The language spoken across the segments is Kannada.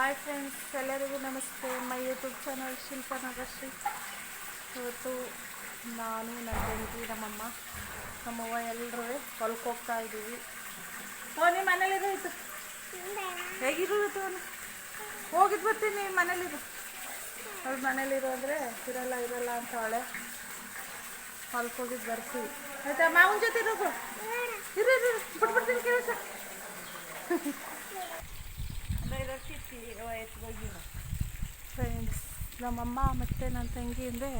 ಹಾಯ್ ಫ್ರೆಂಡ್ಸ್ ಎಲ್ಲರಿಗೂ ನಮಸ್ತೆ. ಮೈ ಯೂಟ್ಯೂಬ್ ಚಾನಲ್ ಶಿಲ್ಪ ನಗರ್ಶಿ ಇವತ್ತು ನಾನು, ನನ್ನ ತಂಗಿ ನಮ್ಮಮ್ಮ, ನಮ್ಮವ್ವ ಎಲ್ಲರೂ ಹೊಲಕ್ಕೆ ಹೋಗ್ತಾ ಇದ್ದೀವಿ. ಓ ನಿಮ್ಮ ಮನೇಲಿರೋ ಇತ್ತು ಹೇಗಿರೋದು ಹೋಗಿದ್ದು ಬರ್ತೀನಿ ಮನೇಲಿರು. ಅವ್ರ ಮನೇಲಿರೋ ಅಂದರೆ ಇರಲ್ಲ ಇರಲ್ಲ ಅಂತ ಅವಳೆ. ಹೊಲಕ್ಕೆ ಹೋಗಿದ್ದು ಬರ್ತೀವಿ. ಆಯ್ತಾ, ಮಾವನ ಜೊತೆ ಇರೋದು ಇರು ಇರು. ಬಿಟ್ಬಿಡ್ತೀನಿ ಕೆಲಸ. ಫ್ರೆಂಡ್ಸ್ ನಮ್ಮಮ್ಮ ಮತ್ತು ನನ್ನ ತಂಗಿ ಹಿಂದೆ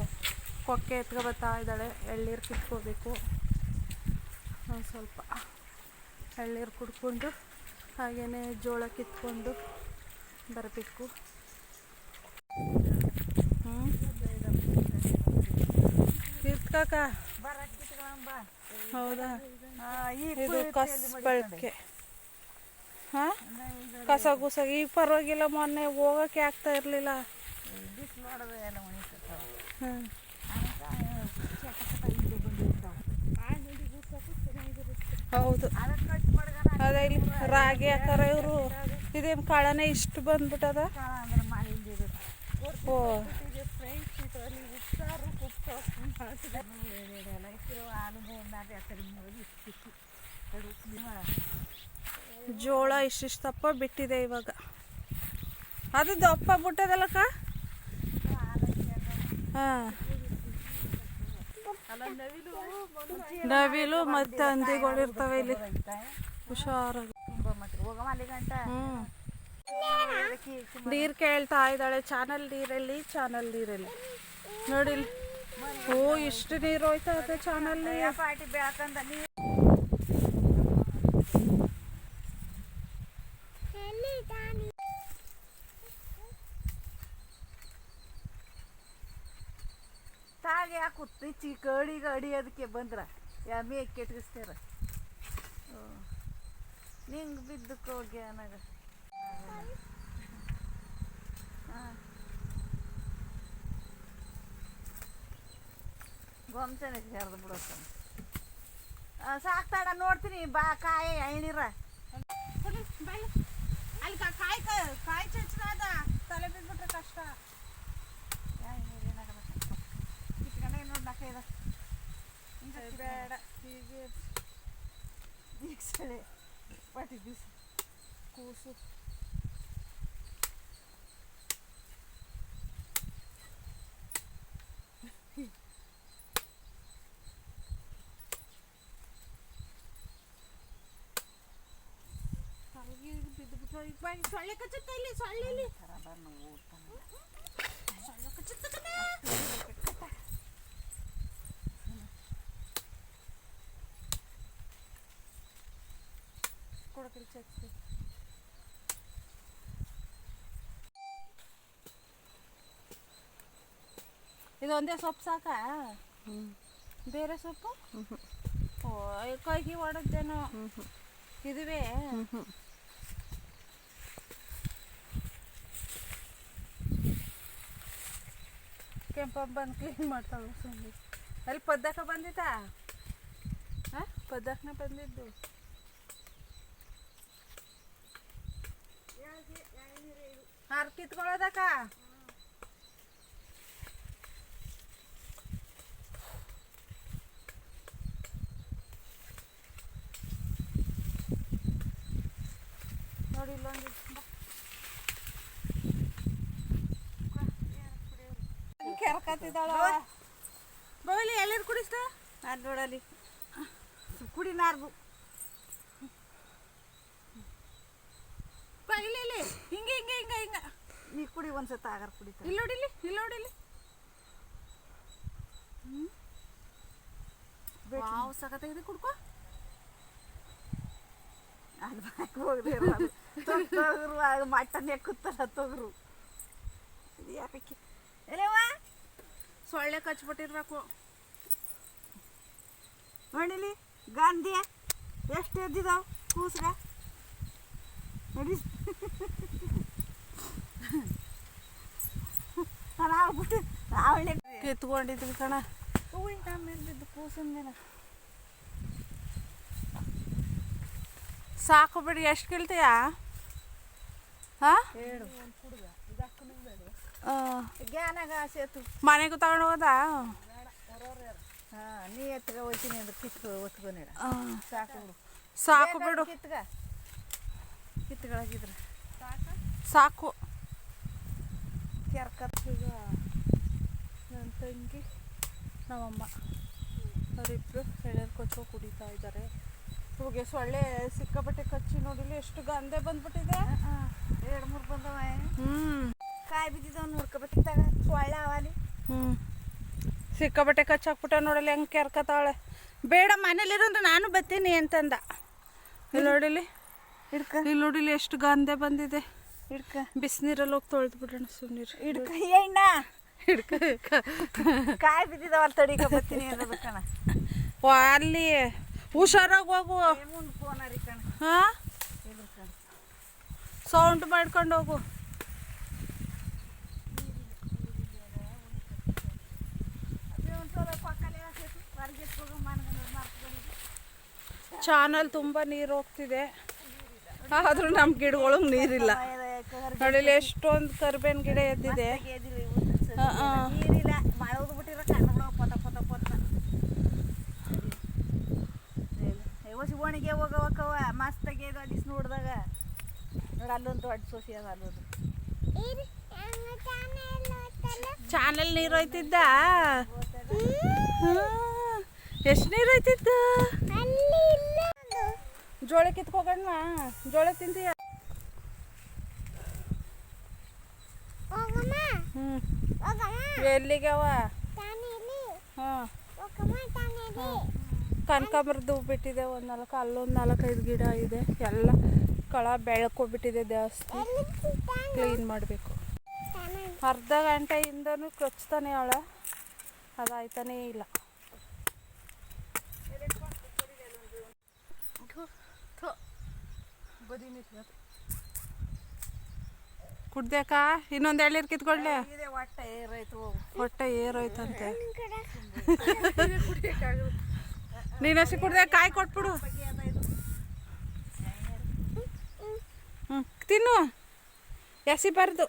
ಕೊಕ್ಕೆ ಎತ್ಕೊ ಬರ್ತಾ ಇದ್ದಾಳೆ. ಎಳ್ನೀರು ಕಿತ್ಕೋಬೇಕು. ಒಂದು ಸ್ವಲ್ಪ ಎಳ್ನೀರು ಕುಡ್ಕೊಂಡು ಹಾಗೆಯೇ ಜೋಳ ಕಿತ್ಕೊಂಡು ಬರಬೇಕು. ಹ್ಞೂ ಕಿತ್ಕಾಕ ಹೌದಾ? ಈ ಕಸ್ ಬಳಕೆ. ಹಾಂ? ಕಸ ಗುಸ ಈಗ ಪರವಾಗಿಲ್ಲ ಮೊನ್ನೆ ಹೋಗೋಕ್ಕೆ ಆಗ್ತಾ ಇರಲಿಲ್ಲ. ಹ್ಮ್. ಹೌದು. ಅದೇ ಇಲ್ಲಿ ರಾಗಿ ಹಾಕಾರ ಇವರು ಇದೇನು ಕಾಳನೇ ಇಷ್ಟು ಬಂದ್ಬಿಟ್ಟದ? ಓ. ಜೋಳ ಇಷ್ಟಿಷ್ಟು ದಪ್ಪ ಬಿಟ್ಟಿದೆ ಇವಾಗ. ಅದು ದಪ್ಪ ಬಿಟ್ಟದಲ್ಲಕ್ಕ ಹಾಂ. ನವಿಲು ಮತ್ತೆ ಹಂದಿಗಳು ಇರ್ತವೆ ಇಲ್ಲಿ. ಹುಷಾರಾಗಿ. ಹ್ಞೂ ನೀರು ಕೇಳ್ತಾ ಇದ್ದಾಳೆ. ಚಾನಲ್ ನೀರಲ್ಲಿ ಚಾನಲ್ ನೀರಲ್ಲಿ. ನೋಡಿ ಓ, ಇಷ್ಟು ನೀರು ಹೋಯ್ತಾ ಅದೇ ಚಾನಲ್ ಪಾಟಿ ಉತ್ತೀಚಿ ಕಡಿಗೆ ಅಡಿಯೋದಕ್ಕೆ ಚಿ ಬಂದ್ರ. ಯಾ ಕೆಟ್ಟಿಸ್ತೀರ ನಿಂಗೆ ಬಿದ್ದಕ್ಕೆ ಹೋಗಿ ಅನಾಗ. ಗೊಂಚನೆ ಹೆರ್ದು ಬಿಡೋತ ಸಾಕ್ತಾಡ ನೋಡ್ತೀನಿ. ಬಾ, ಕಾಯಿ, ಐಣಿರ. ಅಲ್ಲಿ ಕಾಯಿ ಕಾಯಿ ಚಚ್ಕದ ತಲೆ ಬಿದ್ಬಿಟ್ರೆ ಕಷ್ಟ ಕಿತ್ಕೊಂಡೆ ನೋಡಿ ನಾಕೈದ ಬೇಡ ಹೀಗೆ ಈಗ ಸಳೆ ಪಾಟಿ ಬೀಸಿ ಕೂಸು ಸೊಳ್ಳೆ ಕಚ್ಚುತ್ತ ಇಲ್ಲಿ ಸೊಳ್ಳೆ ಇಲ್ಲಿ ಖರಾಬ ಓಡ್ತಾನೆ ಸೊಳ್ಳೆ ಕಚ್ಚುತ್ತ ಚಚ್ಚಿ ಇದು ಒಂದೇ ಸೊಪ್ಪು ಸಾಕಾ ಬೇರೆ ಸೊಪ್ಪು ಓ ಕೈಗೆ ಹೊಡೆದೇನೋ ಇದುವೇ ಕೆಂಪ ಬಂದು ಕ್ಲೀನ್ ಮಾಡ್ತಾವೆ ಸುಮ್ಮನೆ ಅಲ್ಲಿ ಪದ್ದಕ ಬಂದಿತ್ತಾ ಹಾಂ ಪದ್ದಕನ ಬಂದಿದ್ದು ಹಾರ್ ಕಿತ್ಕೊಳ್ಳೋದಕ್ಕ? ನೋಡಿ ಇಲ್ಲೊಂದು ಕೆರ್ಕತ್ತಿದ್ದಾಳ ಬೌಲಿ ಎಲ್ಲಿರು ಕುಡಿಸ್ತ ನಾನು ನೋಡಲಿ. ಕುಡಿ ನಾರ್ದು ಇಲ್ಲಿ ಇಲ್ಲಿ ಹಿಂಗೆ ಹಿಂಗೆ ಹಿಂಗೆ ಹಿಂಗೆ ನೀ ಕುಡಿ ಒಂದ್ಸತ ಆಗಾರ ಕುಡಿ ಇಲ್ಲಿ ನೋಡಿಲಿ ಇಲ್ಲಿ. ನೋಡಿಲಿ ವಾವ್ ಸಖತ್ತಾಗಿದೆ ಕುಡ್ಕೋ. ಅಲ್ಲಿ ಬಾಯ್ಗೆ ಹೋಗದೆ ತೊಗರು ಆಗ ಮಟನ್ ಎಕ್ಕುತ್ತಲ್ಲ ತೊಗರು. ಇದು ಯಾಕೆ ಎಲ್ಲವ ಸೊಳ್ಳೆ ಕಚ್ಬಿಟ್ಟಿರ್ಬೇಕು. ನೋಡಿಲಿ ಗಾಂಧಿ ಎಷ್ಟು ಎದ್ದಿದಾವ ಕೂಸ್ಗ? ನೋಡಿ. ನಾವು ಬಿಟ್ಟು ನಾವಳೆ ಕಿತ್ಕೊಂಡಿದ್ವಿ ಕಣ. ಹೂವಿನ ಆಮೇಲೆ ಬಿದ್ದು ಕೂಸಿನ ಸಾಕು ಬಿಡಿ ಎಷ್ಟು ಕೇಳ್ತೀಯಾ ಹಾಂ? ಜ್ಞಾನಾಗ ಸೇತು ಮನೆಗೂ ತಗೊಂಡು ಹೋದ? ಹಾಂ ನೀ ಎತ್ಗ ಒಯ್ತೀನಿ ಅಂದ್ರೆ ಕಿತ್ಕೊ ಒತ್ಕೊನೇಡ ಸಾಕು ಬಿಡು. ಸಾಕು ಬಿಡು. ಕಿತ್ಗ ಕಿತ್ಗಳಾಗಿದ್ರೆ ಸಾಕು. ಕೆರ್ಕತ್ತೀಗ ತಂಗಿ ನಮ್ಮಮ್ಮ. ಅವರಿಬ್ಬರು ಎಳ್ನೀರು ಕೊಚ್ಚು ಕುಡಿತಾ ಇದ್ದಾರೆ. ಇವಾಗ ಸೊಳ್ಳೆ ಸಿಕ್ಕಾಪಟ್ಟೆ ಕಚ್ಚಿ ನೋಡಿಲ್ಲ ಎಷ್ಟು ಗಂದೆ ಬಂದ್ಬಿಟ್ಟಿದೆ. ಎರಡು ಮೂರು ಬಂದವ ಹ್ಞೂ ಕಾಯಿ ಬಿದ್ದಿದ್ದವ್ ನೋಡ್ಕೊಬೇಕಿತ್ತಾಗ ಸೊಳ್ಳೆ ಅವಲಿ. ಹ್ಞೂ ಸಿಕ್ಕಾಪಟ್ಟೆ ಕಚ್ಚಾಕ್ಬಿಟ್ಟ ನೋಡಲಿ ಹೆಂಗೆ ಕೆರ್ಕತಾಳೆ. ಬೇಡ ಮನೇಲಿರೋಂದ್ರೆ ನಾನು ಬರ್ತೀನಿ ಅಂತಂದ. ಇಲ್ಲಿ ನೋಡಿಲಿ ಹಿಡ್ಕ. ಇಲ್ಲಿ ನೋಡಿಲಿ ಎಷ್ಟು ಗಂದೆ ಬಂದಿದೆ. ಹಿಡ್ಕ. ಬಿಸಿನೀರಲ್ಲಿ ಹೋಗಿ ತೊಳೆದು ಬಿಡೋಣ ಸುಮ್ಮನೆ ಹಿಡ್ಕ. ಏಣ್ಣ ಕಾಯಿ ಬಿದ್ದಿದ್ದಾವಲ್ಲಿ ತಡಿಕ ಬರ್ತೀನಿ ಅನ್ನೋದಕ್ಕಣ ಕಣ ವಾ ಅಲ್ಲಿ ಹುಷಾರಾಗಿ ಹೋಗು ಮುಂದೆ ಫೋನ್ ರೀ ಕಣ ಹಾಂ ಸೌಂಡ್ ಮಾಡ್ಕೊಂಡು ಹೋಗು ಚಾನಲ್ ತುಂಬ ನೀರು ಹೋಗ್ತಿದೆ ಆದ್ರೂ ನಮ್ಮ ಗಿಡಗಳಿಗೆ ನೀರಿಲ್ಲ ನೋಡಿಲಿ ಎಷ್ಟೊಂದು ಕರ್ಬೇನ್ ಗಿಡ ಎದ್ದಿದೆ ನೀರಿಲ್ಲ ಮಾಡೋದು ಬಿಟ್ಟಿರೋ ಕಣ್ಣಗಳು ಪೊತ ಪೊತ ಪೊತ. ಹೊಸಿ ಒಣಗೆ ಹೋಗವಕ್ಕವ ಮಸ್ತಾಗಿ ಅದು ಅದಿಸ್ ನೋಡಿದಾಗ. ನೋಡಿ ಅಲ್ಲೊಂದು ದೊಡ್ಡ ಸೋಸಿ ಅದ ಅಲ್ಲೊಂದು. ಚಾನಲ್ ನೀರು ಹೋಯ್ತಿದ್ದ? ಎಷ್ಟು ನೀರು ಹೋಯ್ತಿದ್ದ? ಜೋಳ ಕಿತ್ಕೋಗಣ್ಣ ಜೋಳ ತಿಂತೀಯ? ಹ್ಞೂ ಎಲ್ಲಿಗವ? ಹಾಂ. ಕನಕಾಂಬರದ್ದು ಬಿಟ್ಟಿದೆ ಒಂದು ನಾಲ್ಕು ಅಲ್ಲೊಂದು ನಾಲ್ಕೈದು ಗಿಡ ಇದೆ. ಎಲ್ಲ ಕಳ ಬೆಳ್ಕೊಬಿಟ್ಟಿದೆ ಜಾಸ್ತಿ. ಕ್ಲೀನ್ ಮಾಡಬೇಕು. ಅರ್ಧ ಗಂಟೆಯಿಂದನೂ ಕೊಚ್ತಾನೆ ಅವಳ. ಅದಾಯ್ತಾನೇ ಇಲ್ಲ. ಕುಡ್ದ್ಯಾಕ? ಇನ್ನೊಂದು ಎಳ್ಳೀರು ಕಿತ್ಕೊಳ್ಳೆ ಹೊಟ್ಟೆ ಏರೋಯ್ತಂತೆ. ನೀನು ಹಸಿ ಕುಡ್ದೆ ಕಾಯಿ ಕೊಟ್ಬಿಡು. ಹ್ಮ್ ತಿನ್ನು. ಇದು ಹ್ಞೂ ತಿನ್ನು ಎಸಿಬಾರ್ದು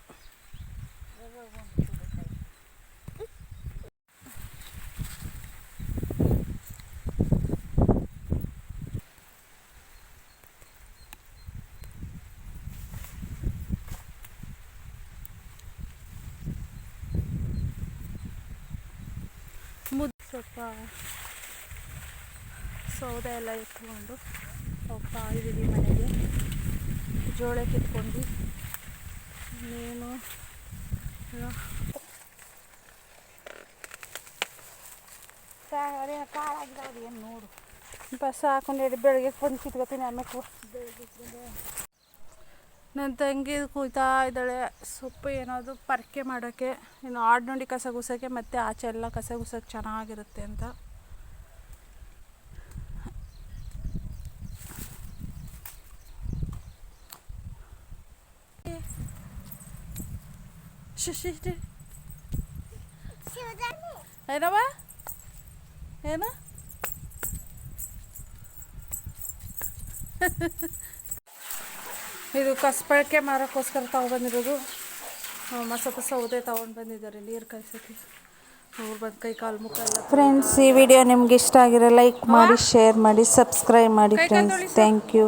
ಸ್ವಲ್ಪ ಸೌದೆ ಎಲ್ಲ ಎತ್ಕೊಂಡು ಹೋಗ್ತಾ ಇದ್ದೀವಿ ಮನೆಗೆ. ಜೋಳ ಕಿತ್ಕೊಂಡು. ನೀನು ಎಲ್ಲ ಸಾಗರೆ ಕಾಳಾಗಿದ್ದಾವೆ ಏನು ನೋಡು. ಬಸ್ ಹಾಕೊಂಡು ಹೇಳಿ ಬೆಳಗ್ಗೆ ಬಂದು ಕಿತ್ಕೊತೀನಿ ಆಮೇಲೆ ನನ್ನ ತಂಗಿ ಕುಯ್ತಾ ಇದ್ದಾಳೆ. ಸೊಪ್ಪು ಏನಾದರೂ ಪರಕೆ ಮಾಡೋಕ್ಕೆ ಇನ್ನು ಆಡ್ ನೋಡಿ ಕಸ ಗುಸೋಕ್ಕೆ ಮತ್ತು ಆಚೆ ಎಲ್ಲ ಕಸ ಗುಸೋಕ್ಕೆ ಚೆನ್ನಾಗಿರುತ್ತೆ ಅಂತ. ಏನವ ಏನು? ಇದು ಕಸಬಳಕೆ ಮಾರೋಕ್ಕೋಸ್ಕರ ತಗೊಬಂದಿರೋದು ಸ್ವಲ್ಪ ಸೌದೆ ತಗೊಂಡು ಬಂದಿದ್ದಾರೆ ನೀರು ಕಾಯ್ಸೋಕ್ಕೆ ಅವ್ರು ಬಂದು ಕೈ ಕಾಲು ಮುಖ ಎಲ್ಲ ಫ್ರೆಂಡ್ಸ್ ಈ ವಿಡಿಯೋ ನಿಮ್ಗೆ ಇಷ್ಟ ಆಗಿರೋ ಲೈಕ್ ಮಾಡಿ ಶೇರ್ ಮಾಡಿ ಸಬ್ಸ್ಕ್ರೈಬ್ ಮಾಡಿ ಫ್ರೆಂಡ್ಸ್ ಥ್ಯಾಂಕ್ ಯು